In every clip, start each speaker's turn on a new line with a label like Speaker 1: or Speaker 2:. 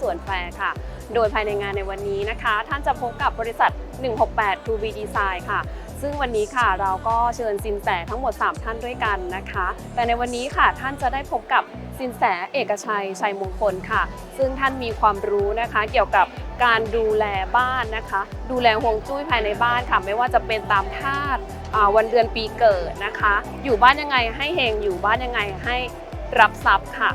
Speaker 1: สวนแฟร์ค่ะ โดยภายในงานในวันนี้นะคะ ท่านจะพบกับบริษัท 168 2 B Design ค่ะ ซึ่งวันนี้ค่ะเราก็เชิญสินแสทั้งหมด 3 ท่านด้วยกันนะคะ แต่ในวันนี้ค่ะท่านจะได้พบกับสินแสเอกชัยชัยมงคลค่ะ ซึ่งท่านมีความรู้นะคะเกี่ยวกับการดูแลบ้านนะคะ ดูแลฮวงจุ้ยภายในบ้านค่ะ ไม่ว่าจะเป็นตามธาตุอ่าวันเดือนปีเกิดนะคะ อยู่บ้านยังไงให้เฮงอยู่บ้านยังไงให้รับทรัพย์ค่ะ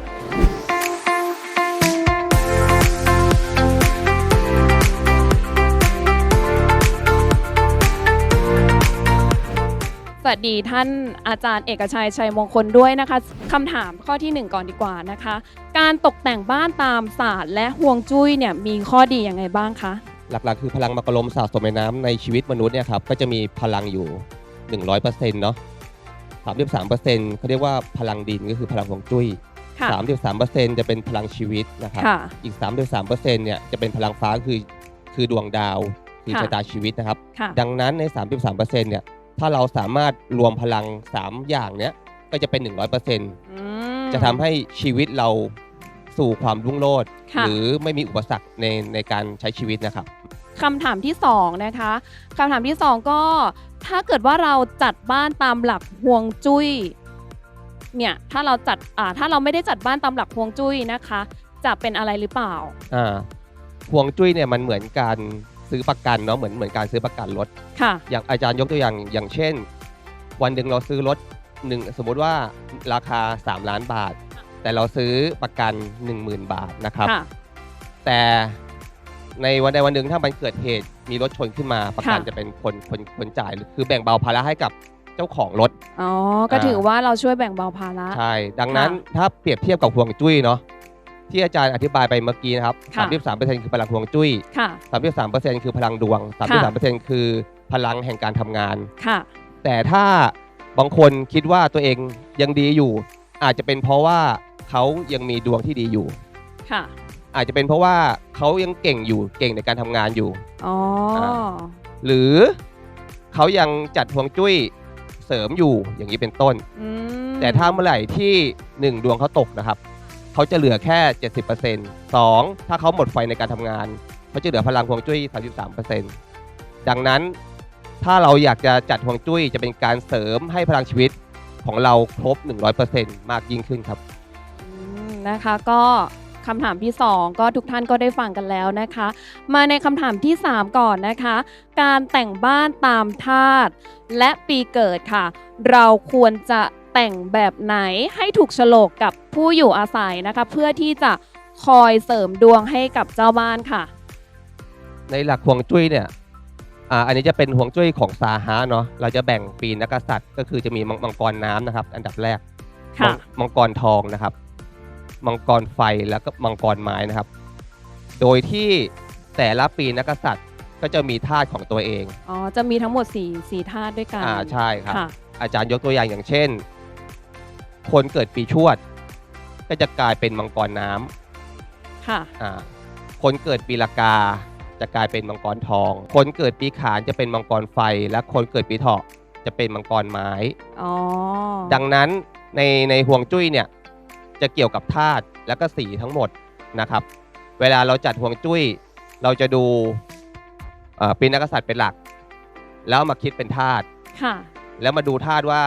Speaker 1: วัสดีท่านอาจารย์เอกชัยชัยมงคลด้วยนะคะคำถามข้อที่หนึ่งก่อนดีกว่านะคะ การตกแต่งบ้านตามศาสตร์และห่วงจุ้ยเนี่ยมีข้อดียังไงบ้างคะ
Speaker 2: หลักๆ คือพลังมกลมสะสมในน้ำในชีวิตมนุษย์เนี่ยครับก็จะมีพลังอยู่ 100%เนาะ33%เขาเรียกว่าพลังดินก็คือพลังของจุ้ย
Speaker 1: ค่ะ
Speaker 2: 33%จะเป็นพลังชีวิตนะครับ
Speaker 1: ค่ะ
Speaker 2: อีก 33%เนี่ยจะเป็นพลังฟ้าคือคือดวงดาวคือ
Speaker 1: ค่ะ
Speaker 2: ชะตาชีวิตนะครับ
Speaker 1: ค่ะ
Speaker 2: ดังนั้นใน 33%เนี่ย ถ้าเราสามารถรวมพลัง 3 อย่างเนี้ยก็จะเป็น 100%
Speaker 1: อืม
Speaker 2: จะทำให้ชีวิตเราสู่ความรุ่งโรจน์
Speaker 1: ค่ะ
Speaker 2: หรือไม่มีอุปสรรคในในการใช้ชีวิตนะครับ
Speaker 1: คำถามที่สองนะคะคำถามที่สองก็ ถ้าเกิดว่าเราจัดบ้านตามหลักห่วงจุ้ยเนี่ยถ้าเราจัดอ่าถ้าเราไม่ได้จัดบ้านตามหลักห่วงจุ้ยนะคะ จะเป็นอะไรหรือเปล่า
Speaker 2: อ่าห่วงจุ้ยเนี่ยมันเหมือนการ ซื้อประกันเนาะเหมือนเหมือนการซื้อประกันรถ
Speaker 1: ค่ะ
Speaker 2: อย่างอาจารย์ยกตัวอย่างอย่างเช่น วันหนึ่งเราซื้อรถหนึ่งสมมุติว่าราคา 3 ล้านบาท แต่เราซื้อประกัน 10,000 บาทนะครับ
Speaker 1: ค่ะ
Speaker 2: แต่ในวันใดวันหนึ่งถ้ามันเกิดเหตุมีรถชนขึ้นมาประกัน
Speaker 1: ค่ะ
Speaker 2: จะเป็นคนคนคนจ่าย คือแบ่งเบาภาระให้กับเจ้าของรถ
Speaker 1: อ๋อ ก็
Speaker 2: อ่า
Speaker 1: ถือว่าเราช่วยแบ่งเบาภาระ
Speaker 2: ใช่ ดังนั้น
Speaker 1: ค่ะ
Speaker 2: ถ้าเปรียบเทียบกับห่วงจุ้ยเนาะ ที่อาจารย์อธิบายไปเมื่อกี้นะครับ
Speaker 1: ค่ะ
Speaker 2: 33%คือพลังห่วงจุ้ย
Speaker 1: ค่ะ
Speaker 2: 33%คือพลังดวง33%คือพลังแห่งการทำงาน
Speaker 1: ค่ะ
Speaker 2: แต่ถ้าบางคนคิดว่าตัวเองยังดีอยู่ อาจจะเป็นเพราะว่าเขายังมีดวงที่ดีอยู่
Speaker 1: ค่ะ
Speaker 2: อาจจะเป็นเพราะว่าเขายังเก่งอยู่เก่งในการทำงานอยู่
Speaker 1: อ๋ออา
Speaker 2: หรือเขายังจัดห่วงจุ้ยเสริมอยู่อย่างนี้เป็นต้น
Speaker 1: อืม
Speaker 2: แต่ถ้าเมื่อไหร่ที่1ดวงเขาตกนะครับ เขาจะเหลือแค่ 70% 2 ถ้าเขาหมดไฟในการทำงาน เขาจะเหลือพลังฮวงจุ้ย 33%ดังนั้นถ้าเราอยากจะจัดฮวงจุ้ยจะเป็นการเสริมให้พลังชีวิตของเราครบ 100%มากยิ่งขึ้นครับ
Speaker 1: อืมนะคะก็คำถามที่ 2 ก็ทุกท่านก็ได้ฟังกันแล้วนะคะ มาในคำถามที่ 3 ก่อนนะคะ การแต่งบ้านตามธาตุและปีเกิดค่ะ เราควรจะ แต่งแบบไหนให้ถูกโฉลกกับผู้อยู่อาศัยนะคะ เพื่อที่จะคอยเสริมดวงให้กับเจ้าบ้านค่ะ
Speaker 2: ในหลักฮวงจุ้ยเนี่ยอ่าอันนี้จะเป็นฮวงจุ้ยของซาฮะเนาะเราจะแบ่งปีนักกษัตริย์ ก็คือจะมีมังมังกรน้ำนะครับ อันดับแรก
Speaker 1: ค่ะ
Speaker 2: มังมังกรทองนะครับ มังกรไฟแล้วก็มังกรไม้นะครับ โดยที่แต่ละปีนักกษัตริย์ก็จะมีธาตุของตัวเอง
Speaker 1: อ๋อ จะมีทั้งหมด4 4ธาตุด้วยกัน
Speaker 2: อ่าใช่ครับ
Speaker 1: ค่ะ
Speaker 2: อาจารย์ยกตัวอย่างอย่างเช่น คนเกิดปีชวด ก็จะกลายเป็นมังกรน้ำ
Speaker 1: ค่ะ
Speaker 2: อ่าคนเกิดปีละกาจะกลายเป็นมังกรทอง คนเกิดปีขานจะเป็นมังกรไฟ และคนเกิดปีเถาะจะเป็นมังกรไม้
Speaker 1: อ๋อ
Speaker 2: ดังนั้นในในห่วงจุ้ยเนี่ยจะเกี่ยวกับธาตุและก็สีทั้งหมดนะครับ เวลาเราจัดห่วงจุ้ย เราจะดูเอ่อปีนักกษัตริย์เป็นหลัก แล้วมาคิดเป็นธาตุ
Speaker 1: ค่ะ
Speaker 2: แล้วมาดูธาตุว่า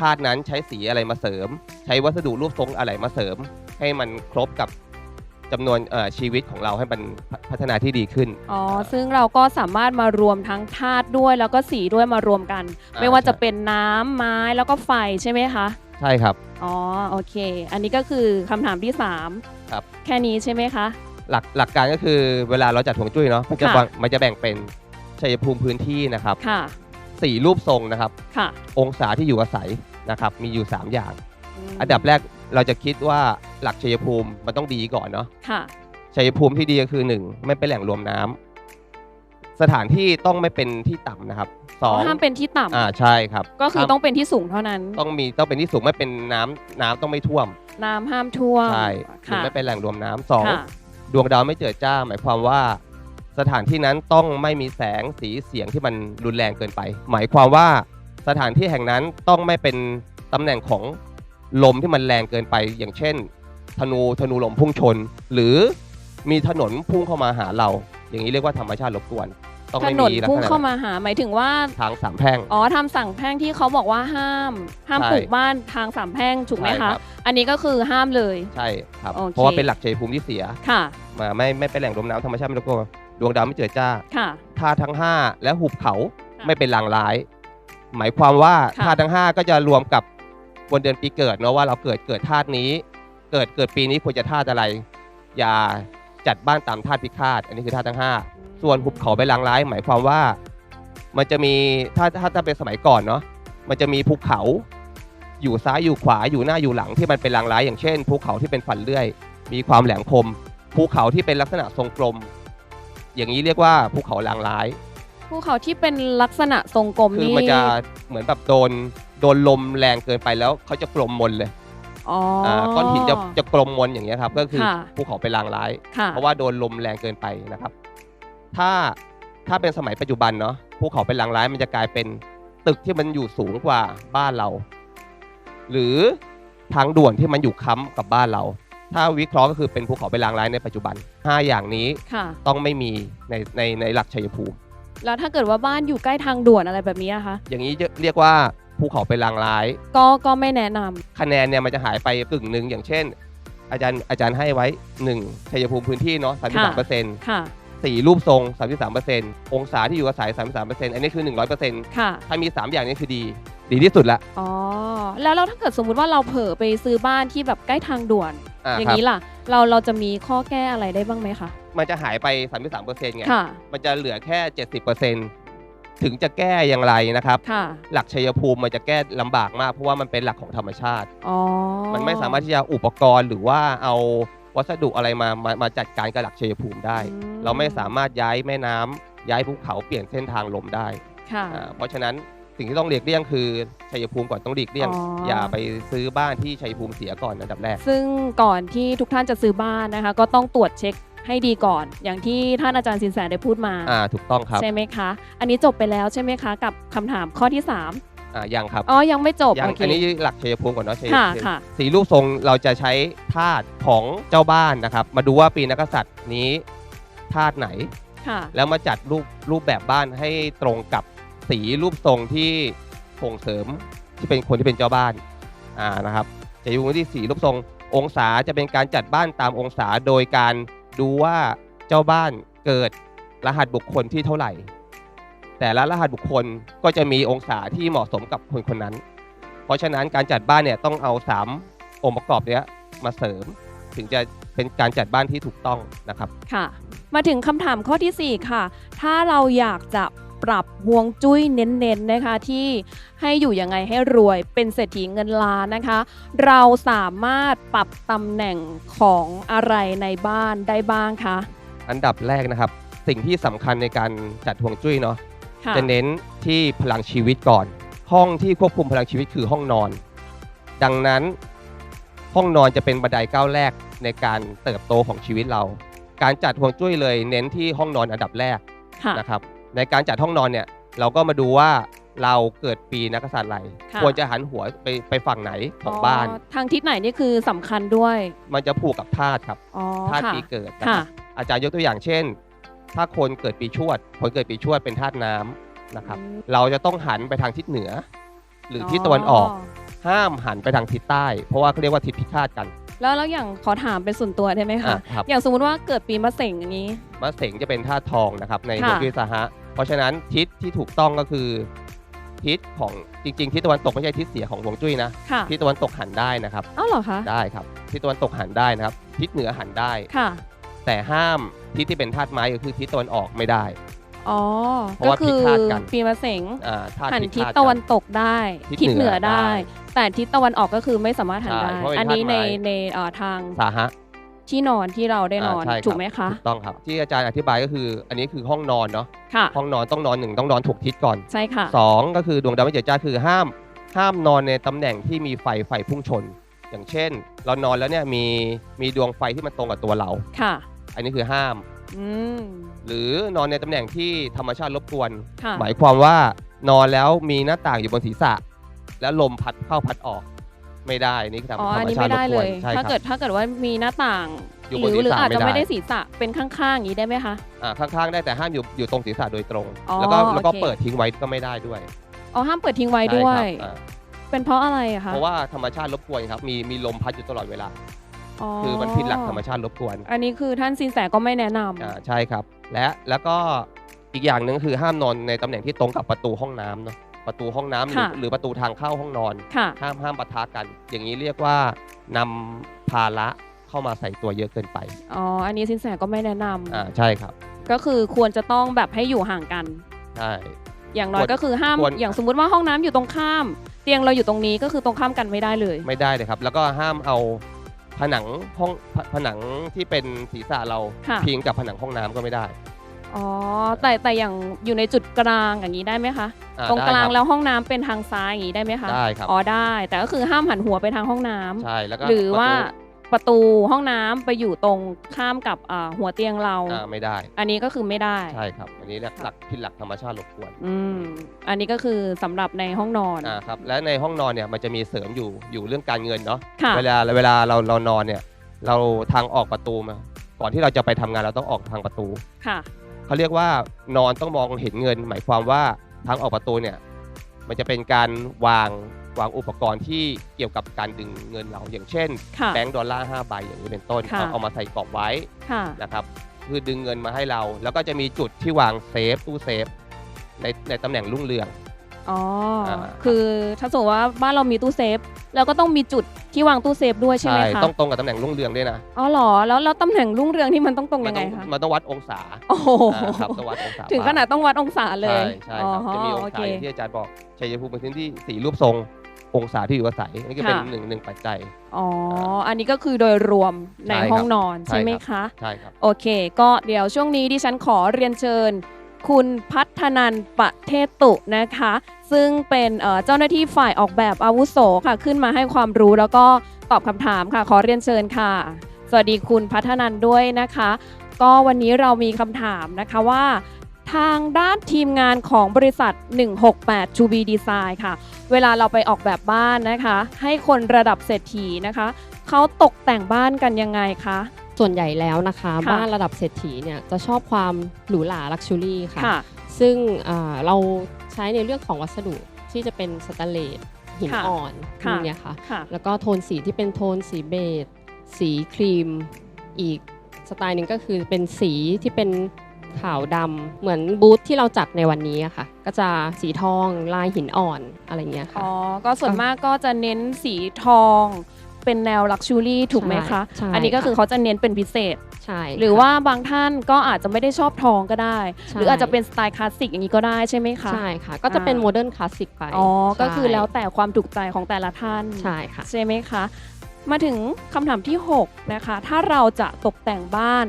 Speaker 2: ธาตุนั้นใช้สีอะไรมาเสริม ใช้วัสดุรูปทรงอะไรมาเสริม ให้มันครบกับจำนวนเอ่อชีวิตของเราให้มันพัฒนาที่ดีขึ้น
Speaker 1: อ๋อ ซึ่งเราก็สามารถมารวมทั้งธาตุด้วยแล้วก็สีด้วยมารวมกัน
Speaker 2: อ่า
Speaker 1: ไม่ว่าจะ
Speaker 2: ใช่
Speaker 1: เป็นน้ำไม้แล้วก็ไฟใช่ไหมคะ
Speaker 2: ใช่ครับ
Speaker 1: อ๋อ โอเค อันนี้ก็คือคำถามที่ 3
Speaker 2: ครับ
Speaker 1: แค่นี้ใช่ไหมคะ
Speaker 2: หลักหลักการก็คือเวลาเราจัดห่วงจุ้ยเนาะ มันจะ
Speaker 1: ค่ะ
Speaker 2: แบ่งมันจะแบ่งเป็นชัยภูมิพื้นที่นะครับ
Speaker 1: ค่ะ
Speaker 2: สี่รูปทรงนะครับ
Speaker 1: ค่ะ
Speaker 2: องศาที่อยู่อาศัย นะครับมีอยู่ 3 อย่าง
Speaker 1: ม
Speaker 2: อันดับแรกเราจะคิดว่าหลักชัยภูมิมันต้องดีก่อนเนาะ
Speaker 1: ค่ะ
Speaker 2: ชัยภูมิที่ดีก็คือ 1 ไม่เป็นแหล่งรวมน้ำสถานที่ต้องไม่เป็นที่ต่ำนะครับสอง
Speaker 1: ห้ามเป็นที่ต่ำ
Speaker 2: อ่าใช่ครับ
Speaker 1: ก็คือ
Speaker 2: ห้าม
Speaker 1: ต้องเป็นที่สูงเท่านั้น
Speaker 2: ต้องมีต้องเป็นที่สูงไม่เป็นน้ำน้ำต้องไม่ท่วม
Speaker 1: น้ำห้ามท่วม
Speaker 2: ใช่หรือ
Speaker 1: ค่ะ
Speaker 2: ไม่เป็นแหล่งรวมน้ำสอง
Speaker 1: ค่ะ
Speaker 2: ดวงดาวไม่เจิดจ้า หมายความว่าสถานที่นั้นต้องไม่มีแสงสีเสียงที่มันรุนแรงเกินไป หมายความว่า สถานที่แห่งนั้นต้องไม่เป็นตำแหน่งของลมที่มันแรงเกินไป อย่างเช่น ธนูธนูลมพุ่งชน หรือมีถนนพุ่งเข้ามาหาเรา อย่างนี้เรียกว่าธรรมชาติรบกวน ต้อง
Speaker 1: ถ
Speaker 2: ไม่
Speaker 1: นน
Speaker 2: มีลัก
Speaker 1: พุ่ง
Speaker 2: ษณะ
Speaker 1: เข้ามาหาหมายถึงว่า
Speaker 2: ทางสามแพร่ง
Speaker 1: อ๋อทำสั่งแพร่งที่เขาบอกว่าห้าม ห้าม
Speaker 2: ใช่
Speaker 1: ปลูกบ้านทางสามแพร่งถูกไหม
Speaker 2: ใช่
Speaker 1: คะ
Speaker 2: รับ
Speaker 1: อันนี้ก็คือห้ามเลย
Speaker 2: ใช่ครับ
Speaker 1: โอเค
Speaker 2: เพราะว่าเป็นหลักชัยภูมิที่เสีย
Speaker 1: ค่ะ
Speaker 2: มาไม่ไม่เป็นแหล่งรวมน้ำธรรมชาติไม่รบกวนดวงดาวไม่เจือจ้า
Speaker 1: ค่ะ
Speaker 2: ธาตุทั้ง 5 และหุบเขา
Speaker 1: ค่ะ
Speaker 2: ไม่เป็นลางร้าย หมายความว่า
Speaker 1: ค่ะ
Speaker 2: ธาตุทั้ง 5 ก็จะรวมกับวันเดือนปีเกิดเนาะว่าเราเกิดเกิดธาตุนี้ เกิดเกิดปีนี้ควรจะธาตุอะไร อย่าจัดบ้านตามธาตุพิฆาตอันนี้คือธาตุทั้ง 5 ส่วนหุบเขาเป็นลางร้าย หมายความว่า มันจะมีถ้าถ้าถ้าเป็นสมัยก่อนเนาะมันจะมีภูเขาอยู่ซ้ายอยู่ขวาอยู่หน้าอยู่หลังที่มันเป็นลางร้าย อย่างเช่นภูเขาที่เป็นฟันเลื่อย มีความแหลมคมภูเขาที่เป็นลักษณะทรงกลม อย่างนี้เรียกว่าภูเขาลางร้าย
Speaker 1: ภูเขาที่เป็นลักษณะทรงกลม
Speaker 2: คือ
Speaker 1: นี่
Speaker 2: มันจะเหมือนแบบโดนโดนลมแรงเกินไปแล้วเขาจะกลมมนเลย
Speaker 1: อ๋ออา
Speaker 2: ก้อนหินจะจะกลมมนอย่างเงี้ยครับ ก็คือ
Speaker 1: ค่ะ
Speaker 2: ภูเขาเป็นลางร้าย
Speaker 1: ค่ะ
Speaker 2: เพราะว่าโดนลมแรงเกินไปนะครับ ถ้าถ้าเป็นสมัยปัจจุบันเนาะภูเขาเป็นลางร้ายมันจะกลายเป็นตึกที่มันอยู่สูงกว่าบ้านเรา หรือทางด่วนที่มันอยู่ค้ำกับบ้านเรา ถ้าวิเคราะห์ก็คือเป็นภูเขาเป็นลางร้ายในปัจจุบันห้าอย่างนี้
Speaker 1: ค่ะ
Speaker 2: ต้องไม่มีในในในหลักชัยภูมิ
Speaker 1: แล้วถ้าเกิดว่าบ้านอยู่ใกล้ทางด่วนอะไรแบบนี้อะคะ
Speaker 2: อย่างนี้จะเรียกว่าภูเขาเป็นลางร้าย
Speaker 1: ก็ก็ไม่แนะนำ
Speaker 2: คะแนนเนี่ยมันจะหายไปกึ่งหนึ่งอย่างเช่น อาจารย์อาจารย์ให้ไว้1ชัยภูมิพื้นที่เนาะ33เปอร์เซ็นต์
Speaker 1: ค่ะ
Speaker 2: สี่รูปทรง33เปอร์เซ็นต์องศาที่อยู่อาศัย33เปอร์เซ็นต์อันนี้คือ100เปอร์เซ็นต์
Speaker 1: ค่ะ
Speaker 2: ถ้ามี3อย่างนี้คือดี ดีที่สุดละ
Speaker 1: อ๋อแล้วเราถ้าเกิดสมมุติว่าเราเผลอไปซื้อบ้านที่แบบใกล้ทางด่วน
Speaker 2: อ่า
Speaker 1: อย่าง
Speaker 2: ครับ
Speaker 1: นี้ล่ะ เราเราจะมีข้อแก้อะไรได้บ้างไหมคะ
Speaker 2: มันจะหายไป 33เปอร์เซ็นต์ไง
Speaker 1: ค่ะ
Speaker 2: มันจะเหลือแค่ 70เปอร์เซ็นต์ถึงจะแก้อย่างไรนะครับ
Speaker 1: ค่ะ
Speaker 2: หลักชัยภูมิมันจะแก้ลำบากมากเพราะว่ามันเป็นหลักของธรรมชาติ
Speaker 1: อ๋อ
Speaker 2: มันไม่สามารถที่จะอุปกรณ์หรือว่าเอาวัสดุอะไรมามามาจัดการกับหลักชัยภูมิได้
Speaker 1: อื
Speaker 2: เราไม่สามารถย้ายแม่น้ำย้ายภูเขาเปลี่ยนเส้นทางลมได้
Speaker 1: ค่ะ
Speaker 2: อ่าเพราะฉะนั้น สิ่งที่ต้องหลีกเลี่ยงคือชัยภูมิก่อนต้องหลีกเลี่ยง
Speaker 1: อ๋ออ
Speaker 2: อย่าไปซื้อบ้านที่ชัยภูมิเสียก่อนอันดับแรก
Speaker 1: ซึ่งก่อนที่ทุกท่านจะซื้อบ้านนะคะ ก็ต้องตรวจเช็คให้ดีก่อน อย่างที่ท่านอาจารย์สินแสได้พูดมา
Speaker 2: อ่าถูกต้องครับ
Speaker 1: ใช่ไหมคะ อันนี้จบไปแล้วใช่ไหมคะ กับคำถามข้อที่ 3
Speaker 2: อ่ายังครับ
Speaker 1: อ๋อ ยังไม่จบ
Speaker 2: ยัง
Speaker 1: โอเค
Speaker 2: อันนี้หลักชัยภูมิก่อนเนาะชัย
Speaker 1: ค่ะ
Speaker 2: ชัย
Speaker 1: ค่ะ
Speaker 2: สีรูปทรงเราจะใช้ธาตุของเจ้าบ้านนะครับ มาดูว่าปีนักกษัตริย์นี้ธาตุไหน
Speaker 1: ค่ะ
Speaker 2: แล้วมาจัดรูปรูปแบบบ้านให้ตรงกับ สีรูปทรงที่ส่งเสริมที่เป็นคนที่เป็นเจ้าบ้านอ่านะครับ จะอยู่ที่สีรูปทรงองศาจะเป็นการจัดบ้านตามองศาโดยการดูว่าเจ้าบ้านเกิดรหัสบุคคลที่เท่าไหร่ แต่ละรหัสบุคคลก็จะมีองศาที่เหมาะสมกับคนคนนั้น เพราะฉะนั้นการจัดบ้านเนี่ยต้องเอาสามองค์ประกอบเนี้ยมาเสริม ถึงจะเป็นการจัดบ้านที่ถูกต้องนะครับ
Speaker 1: ค่ะ มาถึงคำถามข้อทีสี่4 ค่ะ ถ้าเราอยากจะ รับฮวงจุ้ยเน้นๆนะคะที่ให้อยู่ยังไงให้รวยเป็นเศรษฐีเงินล้านนะคะ เราสามารถปรับตำแหน่งของอะไรในบ้านได้บ้างคะ
Speaker 2: อันดับแรกนะครับ สิ่งที่สำคัญในการจัดห่วงจุ้ยเนาะ
Speaker 1: ค่ะ
Speaker 2: จะเน้นที่พลังชีวิตก่อน ห้องที่ควบคุมพลังชีวิตคือห้องนอน ดังนั้นห้องนอนจะเป็นบันไดก้าวแรกในการเติบโตของชีวิตเรา การจัดห่วงจุ้ยเลยเน้นที่ห้องนอนอันดับแรก
Speaker 1: ค่ะ
Speaker 2: นะครับ ในการจัดห้องนอนเนี่ยเราก็มาดูว่าเราเกิดปีนักกษัตริย์อะไร
Speaker 1: ค่ะ
Speaker 2: ควรจะหันหัวไปไปฝั่งไหนของบ้าน
Speaker 1: ทางทิศไหนนี่คือสำคัญด้วย
Speaker 2: มันจะผูกกับธาตุครับ
Speaker 1: อ๋อ
Speaker 2: ธาตุ
Speaker 1: ค่ะ
Speaker 2: ปีเกิดนะ
Speaker 1: ค่ะ
Speaker 2: ครับอาจารย์ยกตัวอย่างเช่น ถ้าคนเกิดปีชวด คนเกิดปีชวดเป็นธาตุน้ำนะครับ
Speaker 1: อืม
Speaker 2: เราจะต้องหันไปทางทิศเหนือ หรือทิศตะวันออก ห้ามหันไปทางทิศใต้ เพราะว่าเขาเรียกว่าทิศพิฆาตกัน
Speaker 1: แล้วแล้วอย่างขอถามเป็นส่วนตัวได้ไหมคะ
Speaker 2: อะครับ
Speaker 1: อย่างสมมติว่าเกิดปีมะเสงอย่างนี้
Speaker 2: มะเสงจะเป็นธาตุทองนะครับใน
Speaker 1: ค่ะ
Speaker 2: ฮวงจุ้ยสหะเพราะฉะนั้นทิศที่ถูกต้องก็คือ ทิศของจริง ๆ ทิศตะวันตกไม่ใช่ทิศเสียของฮวงจุ้ยนะ
Speaker 1: ค่ะ
Speaker 2: ทิศตะวันตกหันได้นะครับ
Speaker 1: อ้าวเหรอคะ
Speaker 2: ได้ครับทิศตะวันตกหันได้นะครับ ทิศเหนือหันได้
Speaker 1: ค่ะ
Speaker 2: แต่ห้ามทิศที่เป็นธาตุไม้ก็คือทิศตะวันออกไม่ได้
Speaker 1: อ๋อ
Speaker 2: เพราะ
Speaker 1: ก็
Speaker 2: ว่า
Speaker 1: คื
Speaker 2: พิ
Speaker 1: อ
Speaker 2: ฆาตกัน
Speaker 1: ปีมะเสง
Speaker 2: อ่าธาตุ
Speaker 1: หัน
Speaker 2: พิ
Speaker 1: ทิศ
Speaker 2: ฆา
Speaker 1: ตะวัน
Speaker 2: กั
Speaker 1: ตกได้
Speaker 2: ทิศ
Speaker 1: ทิศเหนือ
Speaker 2: เหนือได้
Speaker 1: ได้ แต่ทิศตะวันออกก็คือไม่สามารถหัน
Speaker 2: ใช่
Speaker 1: ได้
Speaker 2: เพราะเป็น
Speaker 1: อันนี้ใน
Speaker 2: ธาตุไม้
Speaker 1: ในเอ่อทาง
Speaker 2: สาหะ
Speaker 1: ที่นอนที่เราได้นอนา
Speaker 2: ใช่รับ
Speaker 1: ถูกไหมคะ
Speaker 2: ถูกต้องครับที่อาจารย์อธิบายก็คือ อันนี้คือห้องนอนเนาะ
Speaker 1: ค่ะ
Speaker 2: ห้องนอนต้องนอนหนึ่งต้องนอนถูกทิศก่อน
Speaker 1: ใช่ค่ะ
Speaker 2: สองก็คือดวงดาวไม่เจิดจ้าคือห้าม ห้ามนอนในตำแหน่งที่มีไฟไฟพุ่งชน อย่างเช่น เรานอนแล้วเนี่ยมีมีดวงไฟที่มันตรงกับตัวเรา
Speaker 1: ค่ะ
Speaker 2: อันนี้คือห้าม
Speaker 1: อืม
Speaker 2: หรือนอนในตำแหน่งที่ธรรมชาติรบกวน
Speaker 1: ค่ะ
Speaker 2: หมายความว่านอนแล้วมีหน้าต่างอยู่บนศีรษะ แล้วลมพัดเข้าพัดออกไม่ได้นี่คือธรรม
Speaker 1: อ๋อ
Speaker 2: ธร
Speaker 1: อัน
Speaker 2: รม
Speaker 1: นี้
Speaker 2: ชา
Speaker 1: ไม่
Speaker 2: ติร
Speaker 1: ได้
Speaker 2: บก
Speaker 1: เล
Speaker 2: วน
Speaker 1: ย
Speaker 2: ใช่
Speaker 1: ถ้า
Speaker 2: ครับ
Speaker 1: เกิดถ้าเกิดว่ามีหน้าต่าง
Speaker 2: อยู่
Speaker 1: ห
Speaker 2: บน
Speaker 1: รือ
Speaker 2: ศีรษะ
Speaker 1: หรืออาจจะ
Speaker 2: ไม่
Speaker 1: ไม่
Speaker 2: ได้
Speaker 1: ได้ศีรษะเป็นข้างๆอย่างนี้ได้ไหมคะ
Speaker 2: อ่าข้างๆได้แต่ห้ามอยู่อยู่ตรงศีรษะโดยตรง
Speaker 1: อ๋อ
Speaker 2: แล้วก็แล้วก็
Speaker 1: โอเค
Speaker 2: เปิดทิ้งไว้ก็ไม่ได้ด้วย
Speaker 1: อ๋อห้ามเปิดทิ้งไว้ด้วย
Speaker 2: ใช่ครับอ่า
Speaker 1: เป็นเพราะอะไรอะคะ
Speaker 2: เพราะว่าธรรมชาติรบกวนครับมีมีลมพัดอยู่ตลอดเวลา
Speaker 1: อ๋อ
Speaker 2: คือมันผิดหลักธรรมชาติรบกวน
Speaker 1: อันนี้คือท่านสินแสก็ไม่แนะนำ
Speaker 2: อ่าใช่ครับ และแล้วก็อีกอย่างหนึ่งคือห้ามนอนในตำแหน่งที่ตรงกับประตูห้องน้ำเนาะประตูห้องน้ำหรือ
Speaker 1: ค่ะ
Speaker 2: หรือประตูทางเข้าห้องนอน
Speaker 1: ค่ะ
Speaker 2: ห้ามห้ามปะทะกัน อย่างนี้เรียกว่านำภาระเข้ามาใส่ตัวเยอะเกินไป
Speaker 1: อ๋อ อันนี้สินแสก็ไม่แนะนำ
Speaker 2: อ่าใช่ครับ
Speaker 1: ก็คือควรจะต้องแบบให้อยู่ห่างกัน
Speaker 2: ใช่
Speaker 1: อย่างน้อย
Speaker 2: ควร
Speaker 1: ก็คือห้าม
Speaker 2: ควร
Speaker 1: อย่างสมมุติว่าห้องน้ำอยู่ตรงข้าม เตียงเราอยู่ตรงนี้ก็คือตรงข้ามกันไม่ได้เลย
Speaker 2: ไม่ได้เลยครับ แล้วก็ห้ามเอา ผนังห้องผผนังที่เป็นศีรษะเรา
Speaker 1: ค่ะ
Speaker 2: พิงกับผนังห้องน้ำก็ไม่ได้
Speaker 1: อ๋อแต่แต่อย่างอยู่ในจุดกลางอย่างนี้ได้ไหมคะ
Speaker 2: อ่
Speaker 1: ตรงกลาง
Speaker 2: ได้คบ
Speaker 1: แล้วห้องน้ำเป็นทางซ้ายอย่างนี้ได้ไหมคะ
Speaker 2: ได้ครับ
Speaker 1: อ๋อได้ แต่ก็คือห้ามหันหัวไปทางห้องน้ำ
Speaker 2: ใช่แล้วก็
Speaker 1: หรือว่า
Speaker 2: ประตู
Speaker 1: ประตูห้องน้ำไปอยู่ตรงข้ามกับอ่าหัวเตียงเรา
Speaker 2: อ่าไม่ได้
Speaker 1: อันนี้ก็คือไม่ได้
Speaker 2: ใช่ครับ อันนี้หลัก
Speaker 1: ค่ะ
Speaker 2: หลักผิดหลักธรรมชาติรบกวน
Speaker 1: อืมอันนี้ก็คือสำหรับในห้องนอน
Speaker 2: อ่าครับและในห้องนอนเนี่ยมันจะมีเสริมอยู่อยู่เรื่องการเงินเนาะ
Speaker 1: ค่ะ
Speaker 2: เวลาเวลาเราเรานอนเนี่ย เราทางออกประตูมา ก่อนที่เราจะไปทำงานเราต้องออกทางประตู
Speaker 1: ค่ะ
Speaker 2: เขาเรียกว่านอนต้องมองเห็นเงิน หมายความว่าทางออกประตูเนี่ย มันจะเป็นการวาง วางอุปกรณ์ที่เกี่ยวกับการดึงเงินเราอย่างเช่น
Speaker 1: ค่ะ
Speaker 2: แบงก์ดอลลาร์5ใบอย่างนี้เป็นต้น
Speaker 1: ค่ะ
Speaker 2: เอาเอามาใส่กรอบไว้
Speaker 1: ค่ะ
Speaker 2: นะครับคือดึงเงินมาให้เรา แล้วก็จะมีจุดที่วางเซฟตู้เซฟในในตำแหน่งรุ่งเรือง
Speaker 1: อ๋อ
Speaker 2: อ่า
Speaker 1: คือถ้าสมมติว่าบ้านเรามีตู้เซฟแล้วก็ต้องมีจุดที่วางตู้เซฟด้วยใช่ไหมคะ
Speaker 2: ต้องตรงกับตำแหน่งรุ่งเรืองด้วยนะ
Speaker 1: อ๋อเหรอแล้วแล้วตำแหน่งรุ่งเรืองที่มันต้องตรง
Speaker 2: มั
Speaker 1: ยังไง
Speaker 2: ต้อง
Speaker 1: คะ
Speaker 2: มันต้องวัดองศา
Speaker 1: โอ้โห
Speaker 2: อ่าครับต้องวัดองศา
Speaker 1: ถึงขนาดต้องวัดองศาเลย
Speaker 2: ใช่ใช่ครับจะมีอง
Speaker 1: โอ
Speaker 2: ศา
Speaker 1: เค
Speaker 2: อย่างที่อาจารย์บอกชัยภูมิเป็นพื้นที่สี่รูปทรง องศาที่อยู่อาศัยนี่ก็เป็น
Speaker 1: ค่ะ
Speaker 2: หนึ่งหนึ่งปัจจัย
Speaker 1: อ๋อ อันนี้ก็คือโดยรวมใน
Speaker 2: ใช่ครับ
Speaker 1: ห้องนอน
Speaker 2: ใช่
Speaker 1: ใช่ไหม
Speaker 2: ครับ
Speaker 1: คะ
Speaker 2: ใช่ครับ
Speaker 1: โอเค ก็เดี๋ยวช่วงนี้ดิฉันขอเรียนเชิญ คุณพัฒนันประเทศตุนะคะ ซึ่งเป็นเอ่อเจ้าหน้าที่ฝ่ายออกแบบอาวุโสค่ะ ขึ้นมาให้ความรู้แล้วก็ตอบคำถามค่ะ ขอเรียนเชิญค่ะ สวัสดีคุณพัฒนันด้วยนะคะ ก็วันนี้เรามีคำถามนะคะว่า ทางด้านทีมงานของบริษัท 168 To Be Design ค่ะ เวลาเราไปออกแบบบ้านนะคะ ให้คนระดับเศรษฐีนะคะ เขาตกแต่งบ้านกันยังไงคะ
Speaker 3: ส่วนใหญ่แล้วนะคะ
Speaker 1: ค่ะ
Speaker 3: บ้านระดับเศรษฐีเนี่ยจะชอบความหรูหราลักชัวรี่ค่ะ
Speaker 1: ค่ะ
Speaker 3: ซึ่งอ่าเราใช้ในเรื่องของวัสดุที่จะเป็นสแตนเลสหิน
Speaker 1: ค่ะ
Speaker 3: อ่อน
Speaker 1: ค่ะ
Speaker 3: อย่างเงี้ยค่ะ
Speaker 1: ค่ะ
Speaker 3: แล้วก็โทนสีที่เป็นโทนสีเบจสีครีม อีกสไตล์หนึ่งก็คือเป็นสีที่เป็น ขาวดำเหมือนบูธที่เราจัดในวันนี้อะค่ะ ก็จะสีทองลายหินอ่อนอะไรเงี้ยค่ะ
Speaker 1: อ๋อ ก็ส่วนมากก็จะเน้นสีทองเป็นแนวลักชูรี่ถูกไหมคะ
Speaker 3: ใช่
Speaker 1: อันนี้ก็คือเขาจะเน้นเป็นพิเศษ
Speaker 3: ใช่
Speaker 1: หรือว่าบางท่านก็อาจจะไม่ได้ชอบทองก็ได้
Speaker 3: ใช่
Speaker 1: หรืออาจจะเป็นสไตล์คลาสสิกอย่างนี้ก็ได้ใช่ไหมคะ
Speaker 3: ใช่ค่ะ ก็จะเป็น
Speaker 1: อ่า
Speaker 3: โมเดิร์นคลาสสิกไป
Speaker 1: อ๋อ ก็คือ
Speaker 3: ใช่
Speaker 1: แล้วแต่ความถูกใจของแต่ละท่าน
Speaker 3: ใช่ค่ะ
Speaker 1: ใช่ไหมคะ มาถึงคำถามที่ 6 นะคะ ถ้าเราจะตกแต่งบ้าน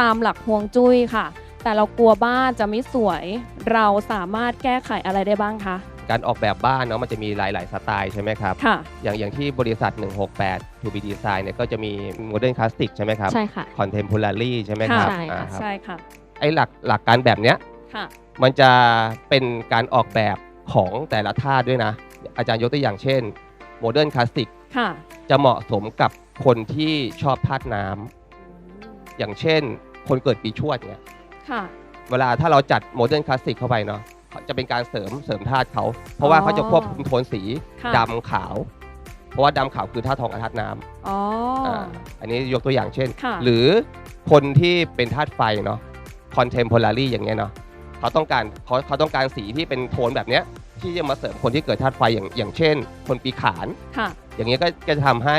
Speaker 1: ตามหลักฮวงจุ้ยค่ะ แต่เรากลัวบ้านจะไม่สวย เราสามารถแก้ไขอะไรได้บ้างคะ
Speaker 2: การออกแบบบ้านเนาะมันจะมีหลาย ๆ สไตล์ใช่ไหมครับ
Speaker 1: ค่ะ
Speaker 2: อย่างอย่างที่บริษัท 168 To Be Design เนี่ยก็จะมี Modern Classic ใช่ไหมครับ
Speaker 3: ใช่ค่ะ
Speaker 2: Contemporary ใช่ไหมครับ
Speaker 3: ใช่ค่ะ
Speaker 2: อ่าครับ
Speaker 1: ใช่ค่ะ
Speaker 2: ไอ้หลักหลักการแบบเนี้ย
Speaker 1: ค่ะ
Speaker 2: มันจะเป็นการออกแบบของแต่ละท่าด้วยนะ อาจารย์ยกตัวอย่างเช่น Modern Classic
Speaker 1: ค่ะ
Speaker 2: จะเหมาะสมกับคนที่ชอบธาตุน้ำอย่างเช่น คนเกิดปีชวดเนี่ย
Speaker 1: ค่ะ
Speaker 2: เวลาถ้าเราจัดโมเดิร์นคลาสสิกเข้าไปเนาะจะเป็นการเสริมเสริมธาตุเขา เพราะว่า
Speaker 1: อ๋อ
Speaker 2: เขาจะควบคุมโทนสี
Speaker 1: ค่ะ
Speaker 2: ดำขาว เพราะว่าดำขาวคือธาตุทองกับธาตุน้
Speaker 1: อ๋อำอ
Speaker 2: อ่าอันนี้ยกตัวอย่างเช่น
Speaker 1: ค่ะ
Speaker 2: หรือคนที่เป็นธาตุไฟเนาะคอนเทมพอรารีอย่างเงี้ยเนาะเขาต้องการเขาเขาต้องการสีที่เป็นโทนแบบเนี้ยที่จะมาเสริมคนที่เกิดธาตุไฟอย่างอย่างเช่น คนปีขาน
Speaker 1: ค่ะ
Speaker 2: อย่างเงี้ยก็ก็จะทำให้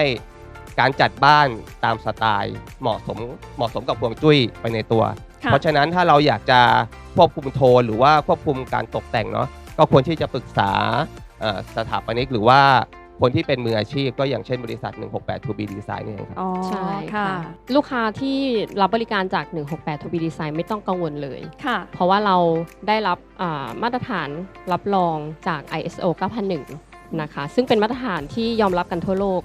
Speaker 2: การจัดบ้านตามสไตล์ เหมาะสมเหมาะสมกับฮวงจุ้ยไปในตัว
Speaker 1: ค่ะ
Speaker 2: เพราะฉะนั้นถ้าเราอยากจะควบคุมโทนหรือว่าควบคุมการตกแต่งเนาะก็ควรที่จะปรึกษาเอ่อสถาปนิกหรือว่าคนที่เป็นมืออาชีพก็อย่างเช่นบริษัท 168 To Be Design นี่เองครับ
Speaker 1: อ๋อ
Speaker 3: ใช่
Speaker 1: ค่ะ
Speaker 3: ค่ะลูกค้าที่รับบริการจาก 168 To Be Design ไม่ต้องกังวลเลย
Speaker 1: ค่ะ
Speaker 3: เพราะว่าเราได้รับอ่ามาตรฐานรับรองจาก ISO 9001 นะคะ ซึ่งเป็นมาตรฐานที่ยอมรับกันทั่วโลก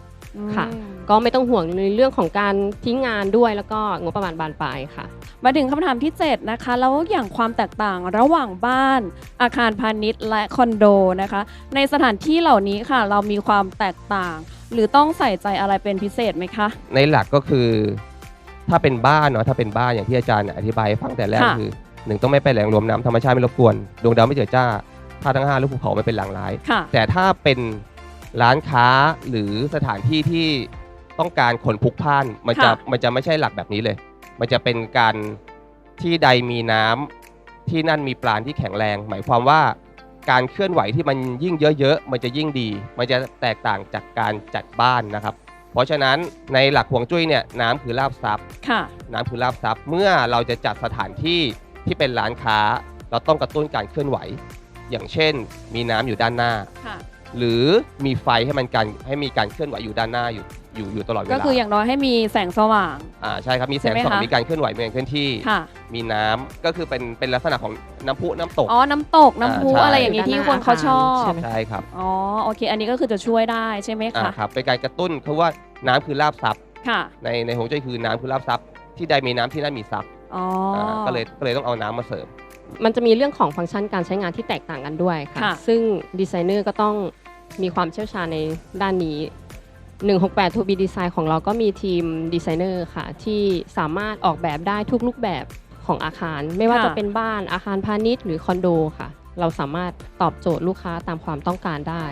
Speaker 3: ค่ะ
Speaker 1: อืม
Speaker 3: ก็ไม่ต้องห่วงในเรื่องของการทิ้งงานด้วยแล้วก็งบประมาณบานปลายค่ะ
Speaker 1: มาถึงคำถามที่ 7 นะคะ แล้วอย่างความแตกต่างระหว่างบ้านอาคารพาณิชย์และคอนโดนะคะ ในสถานที่เหล่านี้ค่ะ เรามีความแตกต่าง
Speaker 4: หรือต้องใส่ใจอะไรเป็นพิเศษไหมคะ
Speaker 2: ในหลักก็คือถ้าเป็นบ้านเนาะถ้าเป็นบ้านอย่างที่อาจารย์อธิบายให้ฟังแต่แรก
Speaker 4: ค่ะ
Speaker 2: คือหนึ่งต้องไม่ไปแหล่งรวมน้ำธรรมชาติไม่รบกวนดวงดาวไม่เจือจ้าธาตุทั้งห้าลูกภูเขาไม่เป็นหลังร้าย
Speaker 4: ค่ะ
Speaker 2: แต่ถ้าเป็นร้านค้าหรือสถานที่ที่ต้องการคนพลุกพล่านมันจะ
Speaker 4: ค่ะ
Speaker 2: มันจะไม่ใช่หลักแบบนี้เลย มันจะเป็นการที่ใดมีน้ำที่นั่นมีปราณที่แข็งแรง หมายความว่าการเคลื่อนไหวที่มันยิ่งเยอะๆ มันจะยิ่งดี มันจะแตกต่างจากการจัดบ้านนะครับ เพราะฉะนั้นในหลักฮวงจุ้ยเนี่ยน้ำคือลาบทรัพย์
Speaker 4: ค่ะ
Speaker 2: น้ำคือลาบทรัพย์เมื่อเราจะจัดสถานที่ที่เป็นร้านค้า เราต้องกระตุ้นการเคลื่อนไหว อย่างเช่น มีน้ำอยู่ด้านหน้า
Speaker 4: ค่ะ
Speaker 2: หรือมีไฟให้มันการให้มีการเคลื่อนไหวอยู่ด้านหน้าอยู่ อยู่อยู่ตลอดเวลา
Speaker 4: ก็คืออย่างน้อยให้มีแสงสว่าง
Speaker 2: อ่าใช่ครับมีแสง
Speaker 4: ใช่ไหม
Speaker 2: ส่อง
Speaker 4: คะ
Speaker 2: มีการเคลื่อนไหวมีการเคลื่อนที่
Speaker 4: ค่ะ
Speaker 2: มีน้ำก็คือเป็นเป็นลักษณะของน้ำพุน้ำตก
Speaker 4: อ๋อ น้ำตก น้ำพุ
Speaker 2: อ่าใช่
Speaker 4: อะไรอย่างนี้ที่คนเขาชอบ
Speaker 3: ใช่ไหม
Speaker 2: ใช่ครับ
Speaker 4: อ๋อ โอเค อันนี้ก็คือจะช่วยได้ใช่ไหม
Speaker 2: อ่า
Speaker 4: คะ
Speaker 2: ครับเป็นการกระตุ้นเพราะว่าน้ำคือลาบทรัพย์
Speaker 4: ค่ะ
Speaker 2: ในในหงจุ้ยคือน้ำคือลาบทรัพย์ที่ใดมีน้ำที่นั่นมีทรัพย์
Speaker 4: อ๋ออา
Speaker 2: ก็เลยก็เลยต้องเอาน้ำมาเสริม
Speaker 3: มันจะมีเรื่องของฟังก์ชันการใช้งานที่แตกต่างกันด้วยค่ะ
Speaker 4: ค่ะ
Speaker 3: ซึ่งดีไซเนอร์ก็ต้องมีความเชี่ยวชาญในด้านนี้ 168 2 b Design ของเราก็มีทีมดีไซเนอร์ค่ะ ที่สามารถออกแบบได้ทุกรูปแบบของอาคาร ไม่ว่า
Speaker 4: ค่ะ
Speaker 3: จะเป็นบ้านอาคารพาณิชย์หรือคอนโดค่ะ เราสามารถตอบโจทย์ลูกค้าตามความต้องการได้